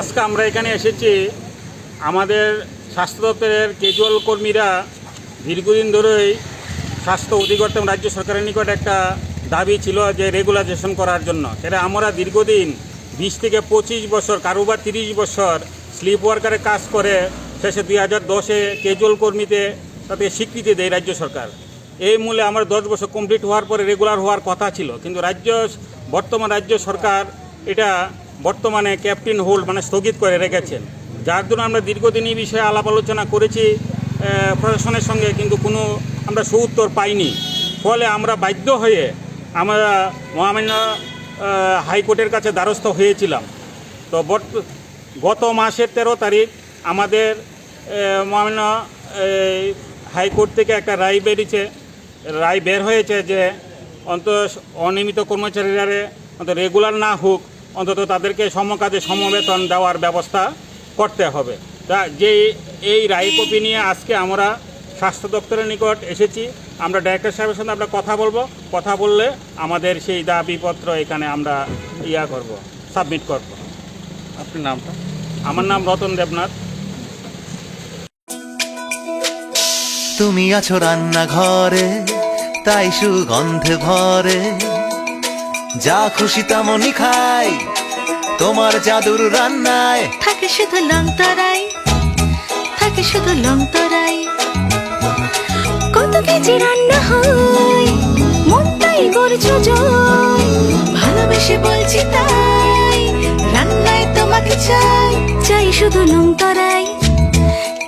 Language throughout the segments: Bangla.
আজকে আমরা এখানে এসেছি। আমাদের স্বাস্থ্য দপ্তরের কেজুয়াল কর্মীরা দীর্ঘদিন ধরেই স্বাস্থ্য অধিকর্তা রাজ্য সরকারের নিকট একটা দাবি ছিল যে রেগুলাইজেশন করার জন্য। সেটা আমরা দীর্ঘদিন, বিশ থেকে পঁচিশ বছর, কারোবার তিরিশ বছর স্লিপ ওয়ার্কারে কাজ করে শেষে দুই হাজার দশে কেজুয়াল কর্মীতে তাতে স্বীকৃতি দেয় রাজ্য সরকার। এই মূলে আমার দশ বছর কমপ্লিট হওয়ার পরে রেগুলার হওয়ার কথা ছিল। কিন্তু রাজ্য, বর্তমান রাজ্য সরকার এটা বর্তমানে ক্যাপ্টেন হোল্ড মানে স্থগিত করে রেখেছেন। যার জন্য আমরা দীর্ঘদিন এই বিষয়ে আলাপ আলোচনা করেছি প্রশাসনের সঙ্গে কিন্তু কোনো আমরা সুউত্তর পাইনি। ফলে আমরা বাধ্য হয়ে আমরা মহামান্য হাইকোর্টের কাছে দ্বারস্থ হয়েছিলাম। তো গত মাসের তেরো তারিখ আমাদের মহামান্য হাইকোর্ট থেকে একটা রায় বেরিয়েছে। রায় বের হয়েছে যে অন্ত অনিয়মিত কর্মচারীরা অন্তত রেগুলার না হোক অন্তত তাদেরকে সমকাজে সমবেতন দেওয়ার ব্যবস্থা করতে হবে। তা যে এই রায় কপি নিয়ে আজকে আমরা স্বাস্থ্য দপ্তরের নিকট এসেছি আমরা ডাইরেক্টর সাহেবের সঙ্গে আমরা কথা বলব। কথা বললে আমাদের সেই দাবিপত্র এখানে আমরা ইয়া করব সাবমিট করব। আপনার নামটা? আমার নাম রতন দেবনাথ। তুমি আছো রান্নাঘরে তাই সুগন্ধে ভরে। যা খুশি তেমনই খাই। তোমার জাদুর রান্নায় থাকে শুধু লং তরাই থাকে শুধু লং তরাই। কত কেজি রান্না হয় মনটাই করছ জয়। ভালোবেসে বলছি তাই রান্নায় তোমাকে চাই। চাই শুধু লং তরাই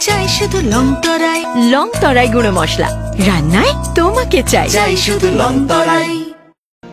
চাই শুধু লং তরাই। লং তরাই গুঁড়ো মশলা রান্নায় তোমাকে চাই। চাই শুধু লং তরাই।